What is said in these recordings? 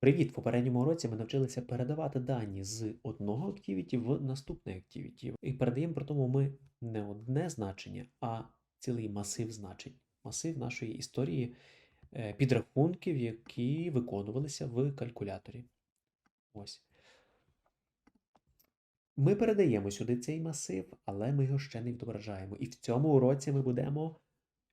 Привіт! В попередньому уроці ми навчилися передавати дані з одного Activity в наступне Activity. І передаємо при тому ми не одне значення, а цілий масив значень. Масив нашої історії е, підрахунків, які виконувалися в калькуляторі. Ось. Ми передаємо сюди цей масив, але ми його ще не відображаємо. І в цьому уроці ми будемо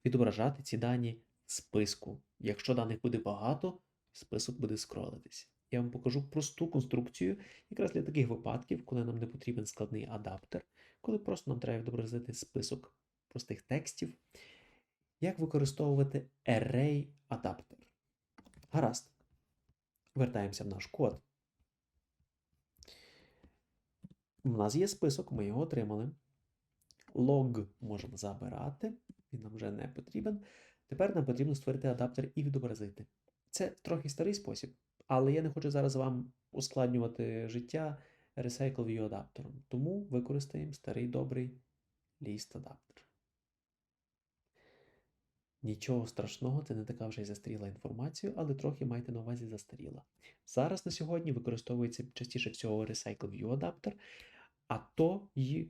відображати ці дані в списку. Якщо даних буде багато, список буде скролитись. Я вам покажу просту конструкцію, якраз для таких випадків, коли нам не потрібен складний адаптер, коли просто нам треба відобразити список простих текстів. Як використовувати array адаптер? Гаразд. Вертаємося в наш код. У нас є список, ми його отримали. Лог можемо забирати, він нам вже не потрібен. Тепер нам потрібно створити адаптер і відобразити. Це трохи старий спосіб, але я не хочу зараз вам ускладнювати життя Recycle View адаптером. Тому використаємо старий добрий ліст адаптер. Нічого страшного, це не така вже й застаріла інформація, але трохи майте на увазі застаріла. Зараз на сьогодні використовується частіше всього Recycle View адаптер, а то і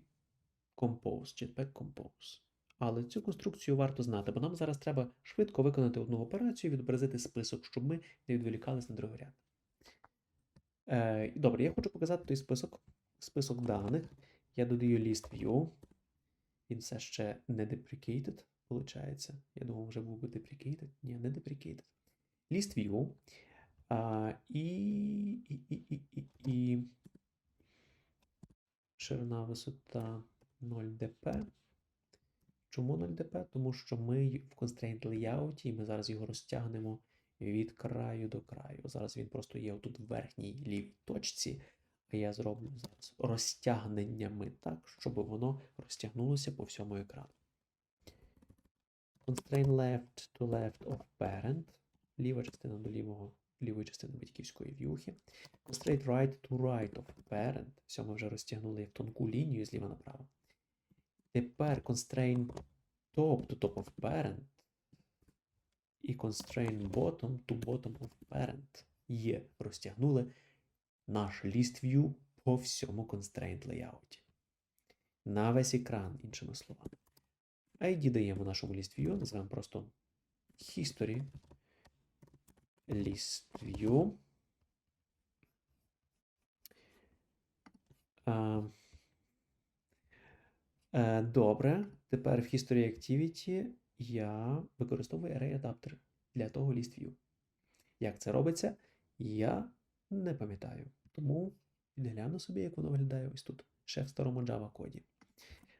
Compose, Jetpack Compose. Але цю конструкцію варто знати, бо нам зараз треба швидко виконати одну операцію і відобразити список, щоб ми не відволікалися на другий ряд. Е, Добре, я хочу показати той список, список даних. Я додаю list view. Він все ще не deprecated, виходить. Я думав, вже був би deprecated. Ні, не deprecated. List view. А, і, і, і, і, і, і ширина висота 0dp. Чому 0dp? Тому що ми в constraint layout, і ми зараз його розтягнемо від краю до краю. Зараз він просто є отут в верхній лівій точці, а я зроблю зараз розтягненнями так, щоб воно розтягнулося по всьому екрану. Constraint left to left of parent. Ліва частина до лівого, лівої частини батьківської в'юхи. Constraint right to right of parent. Все, ми вже розтягнули як тонку лінію зліва направо. Тепер constraint top to top of parent і constraint bottom to bottom of parent є. Розтягнули наш list view по всьому constraint layout. На весь екран, іншими словами. ID даємо нашому list view, називаємо просто history list view. Uh, Е, Добре, тепер в History Activity я використовую Array адаптер для того list view. Як це робиться, я не пам'ятаю. Тому підгляну собі, як воно виглядає ось тут, ще в старому Java коді.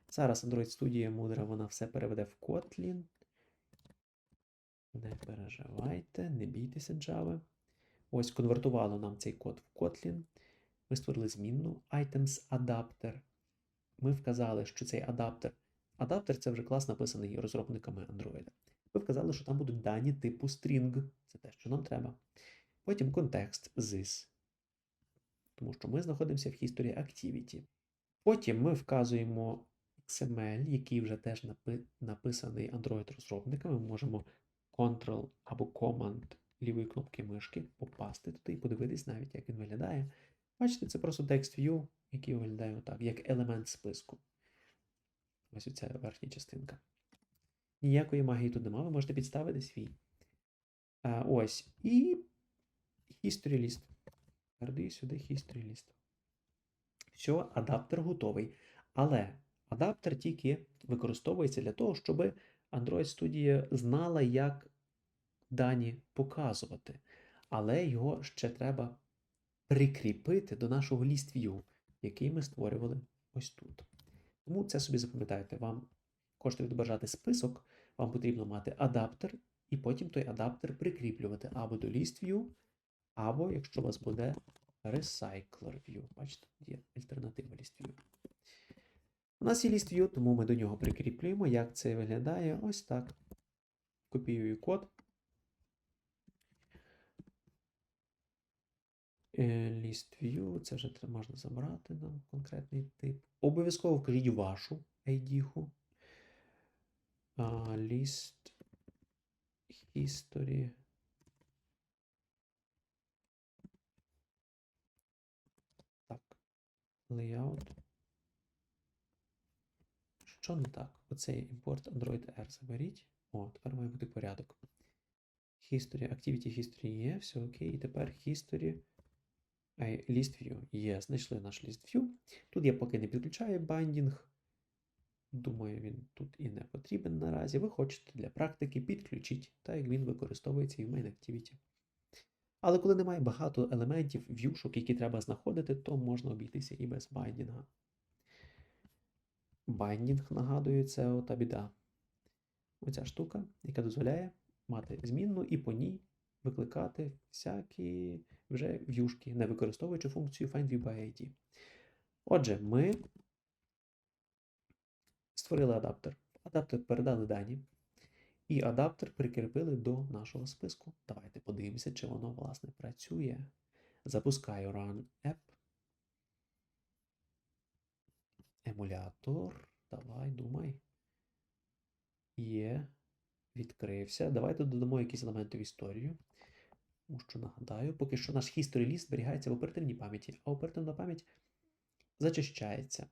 Зараз Android Studio мудра, вона все переведе в Kotlin. Не переживайте, не бійтеся Java. Ось конвертувало нам цей код в Kotlin. Ми створили змінну items adapter ми вказали, що цей адаптер. Адаптер це вже клас, написаний розробниками Android. Ми вказали, що там будуть дані типу string. Це те, що нам треба. Потім контекст this. Тому що ми знаходимося в History Activity. Потім ми вказуємо XML, який вже теж написаний Android-розробниками. Ми можемо Ctrl або Command лівої кнопки мишки попасти туди і подивитись навіть, як він виглядає. Бачите, це просто text view, який виглядає отак, як елемент списку. Ось оця верхня частинка. Ніякої магії тут немає, ви можете підставити свій. А, Ось. І history list. Передаю сюди history list. Все, адаптер готовий. Але адаптер тільки використовується для того, щоб Android Studio знала, як дані показувати. Але його ще треба прикріпити до нашого list view, який ми створювали ось тут. Тому це собі запам'ятайте, вам хочете відображати список, вам потрібно мати адаптер, і потім той адаптер прикріплювати або до list view, або, якщо у вас буде Recycler. Бачите, є альтернатива list view. У нас є list view, тому ми до нього прикріплюємо. Як це виглядає? Ось так. Копіюю код. Е, List View, це вже можна забрати нам конкретний тип. Обов'язково вкажіть вашу ID-ху. List History. Так. Layout. Що не так? Оцей import Android R заберіть. О, тепер має бути порядок. History, Activity History є, все окей. І тепер History. Ай, List View. Є, знайшли наш List View. Тут я поки не підключаю бандінг. Думаю, він тут і не потрібен наразі. Ви хочете для практики підключіть, так як він використовується і в Main Activity. Але коли немає багато елементів, в'юшок, які треба знаходити, то можна обійтися і без байдінга. Байдінг, нагадую, це ота біда. Оця штука, яка дозволяє мати змінну і по ній викликати всякі вже в'юшки, не використовуючи функцію FindViewById. Отже, ми створили адаптер. Адаптер передали дані, і адаптер прикріпили до нашого списку. Давайте подивимося, чи воно, власне, працює. Запускаю Run App. Емулятор. Давай, думай. Є. Відкрився. Давайте додамо якісь елементи в історію. Тому що нагадаю, поки що наш history зберігається в оперативній пам'яті, а оперативна пам'ять зачищається.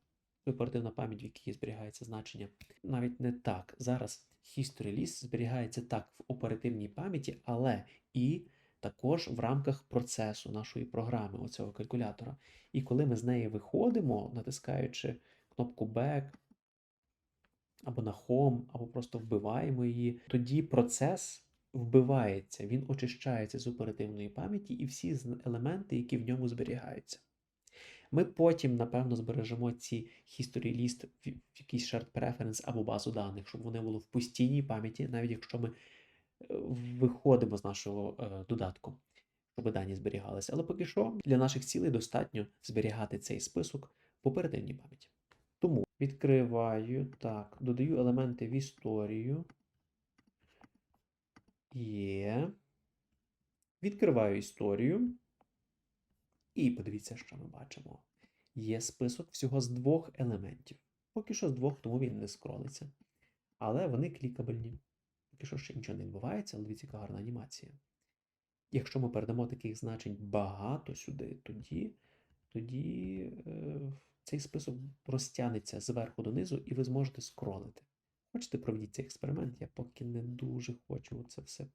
Оперативна пам'ять, в якій зберігається значення. Навіть не так. Зараз history list зберігається так в оперативній пам'яті, але і також в рамках процесу нашої програми, оцього калькулятора. І коли ми з неї виходимо, натискаючи кнопку Back або на Home, або просто вбиваємо її, тоді процес вбивається, він очищається з оперативної пам'яті і всі елементи, які в ньому зберігаються. Ми потім, напевно, збережемо ці history list в якийсь shared preference або базу даних, щоб вони були в постійній пам'яті, навіть якщо ми е, виходимо з нашого е, додатку, щоб дані зберігалися. Але поки що для наших цілей достатньо зберігати цей список в оперативній пам'яті. Тому відкриваю, так, додаю елементи в історію. Є. Відкриваю історію. І подивіться, що ми бачимо. Є список всього з двох елементів. Поки що з двох, тому він не скролиться. Але вони клікабельні. Поки що ще нічого не відбувається, але дивіться, яка гарна анімація. Якщо ми передамо таких значень багато сюди, тоді, тоді е, цей список розтягнеться зверху донизу, і ви зможете скролити. Хочете, проведіть цей експеримент? Я поки не дуже хочу це все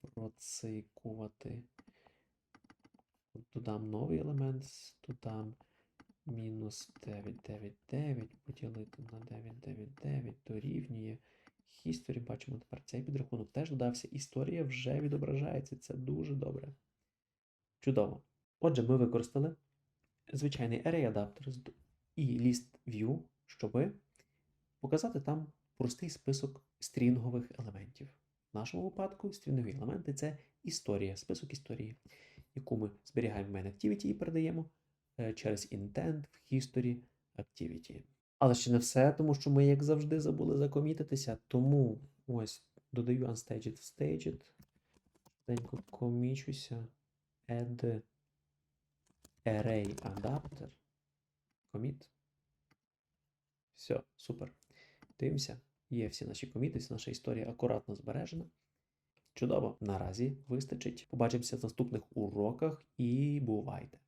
процейкувати. Додам новий елемент, додам мінус 999, поділити на 999 дорівнює. History, бачимо тепер цей підрахунок теж додався. Історія вже відображається. Це дуже добре. Чудово. Отже, ми використали звичайний array adapter і list view, щоб показати там простий список стрінгових елементів. В нашому випадку стрінгові елементи це історія, список історії, яку ми зберігаємо в main activity і передаємо е, через intent в history activity. Але ще не все, тому що ми, як завжди, забули закомітитися. Тому ось додаю unstaged в staged. Денько комічуся. Add array adapter. Commit. Все, супер. Дивимося. Є всі наші коміти, вся наша історія акуратно збережена. Чудово. Наразі вистачить. Побачимося в наступних уроках і бувайте!